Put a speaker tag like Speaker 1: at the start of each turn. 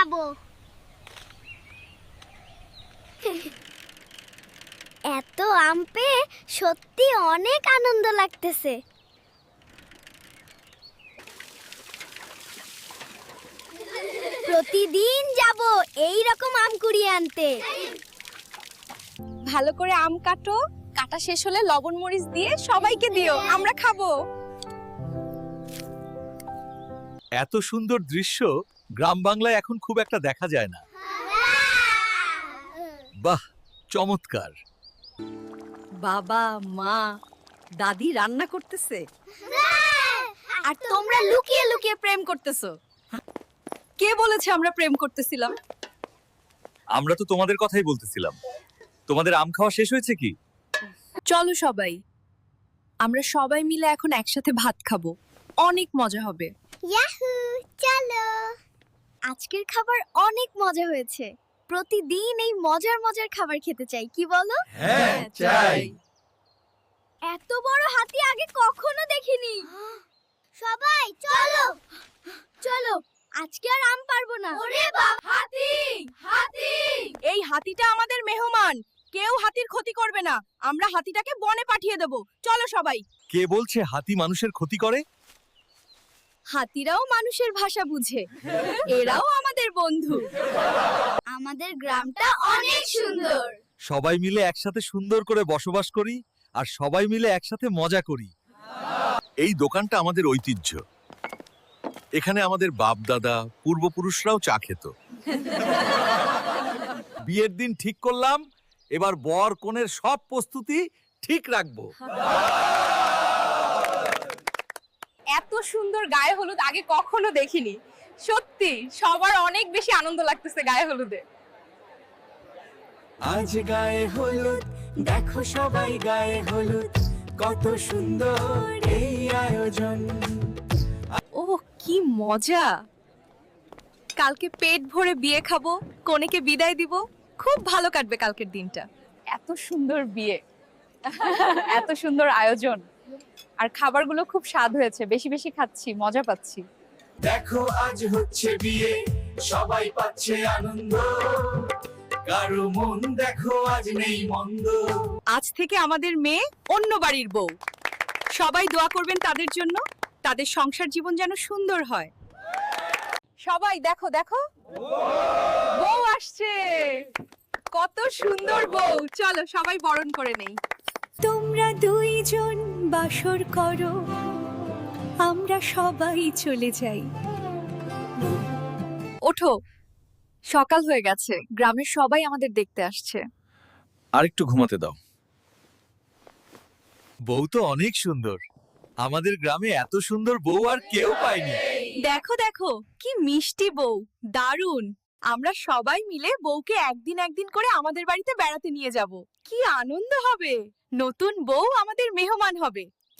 Speaker 1: যাব। এত আম পেয়ে সত্যি অনেক আনন্দ লাগতেছে। প্রতিদিন যাব এই রকম আম কুড়িয়ে আনতে।
Speaker 2: ভালো করে আম কাটো কাটা শেষ হলে লবণ মরিচ দিয়ে সবাইকে দিও আমরা খাব।
Speaker 3: এত সুন্দর দৃশ্য গ্রাম বাংলায় এখন খুব একটা দেখা যায় না। বাহ চমৎকার।
Speaker 2: বাবা মা দাদি রান্না করতেছে। আর
Speaker 1: তোমরা
Speaker 2: তোমরা লুকিয়ে লুকিয়ে প্রেম করতেছো। কে বলেছে আমরা প্রেম করতেছিলাম?
Speaker 3: আমরা তো তোমাদের কথাই বলতেছিলাম। তোমাদের আম খাওয়া শেষ হয়েছে কি?
Speaker 2: চলো সবাই। আমরা সবাই মিলে এখন একসাথে ভাত খাব। অনেক মজা হবে।
Speaker 1: ইয়াহু চলো। আজকের খাবার অনেক মজা হয়েছে। প্রতিদিন এই মজার মজার খাবার খেতে চাই কি বলো?
Speaker 3: হ্যাঁ চাই।
Speaker 1: এত বড় হাতি আগে কখনো দেখিনি। সবাই চলো। চলো আজকে আর আম পারব না। ওরে
Speaker 2: হাতি হাতি। এই হাতিটা আমাদের মেহমান। কেউ হাতির ক্ষতি করবে না। আমরা হাতিটাকে বনে পাঠিয়ে দেব। চলো সবাই।
Speaker 3: কে বলছে হাতি মানুষের ক্ষতি করে?
Speaker 2: হাতিরাও মানুষের ভাষা বুঝে। এরাও আমাদের বন্ধু।
Speaker 1: আমাদের গ্রামটা অনেক সুন্দর।
Speaker 3: সবাই মিলে একসাথে সুন্দর করে বসবাস করি আর সবাই মিলে একসাথে মজা করি। এই দোকানটা আমাদের ঐতিহ্য। এখানে আমাদের বাপ দাদা পূর্বপুরুষরাও চা খেত। বিয়ের দিন ঠিক করলাম, এবার বর কনের সব প্রস্তুতি ঠিক রাখব।
Speaker 2: সুন্দর গায়ে হলুদ আগে কখনো দেখিনি। সত্যি সবার অনেক বেশি আনন্দ লাগতেছে গায়ে হলুদে।
Speaker 4: আজ গায়ে হলুদ দেখো সবাই গায়ে হলুদ কত সুন্দর এই আয়োজন।
Speaker 2: ও কি মজা! কালকে পেট ভরে বিয়ে খাব কনেকে বিদায় দিব খুব ভালো কাটবে কালকের দিনটা। এত সুন্দর বিয়ে এত সুন্দর আয়োজন। আর খাবারগুলো খুব স্বাদ হয়েছে। বেশি বেশি খাচ্ছি মজা পাচ্ছি।
Speaker 4: দেখো আজ হচ্ছে বিয়ে। সবাই পাচ্ছে আনন্দ। কারও মন দেখো আজ নেই মন্দ।
Speaker 2: আজ থেকে আমাদের মেয়ে অন্য বাড়ির বউ। সবাই দোয়া করবেন তাদের জন্য। তাদের সংসার জীবন যেন সুন্দর হয়। সবাই দেখো দেখো। বউ আসছে। কত সুন্দর বউ। চলো সবাই বরণ করে নেই।
Speaker 5: তোমরা দুইজন বাসর করো আমরা সবাই চলে যাই।
Speaker 2: ওঠো সকাল হয়ে গেছে গ্রামের সবাই আমাদের দেখতে আসছে।
Speaker 3: আরেকটু ঘুমাতে দাও। বউ তো অনেক সুন্দর। আমাদের গ্রামে এত সুন্দর বউ আর কেউ পায়নি।
Speaker 2: দেখো দেখো কি মিষ্টি বউ দারুণ। আমরা সবাই মিলে বউকে একদিন একদিন করে আমাদের বাড়িতে বেড়াতে নিয়ে যাব। কি আনন্দ হবে! নতুন বউ আমাদের মেহমান হবে।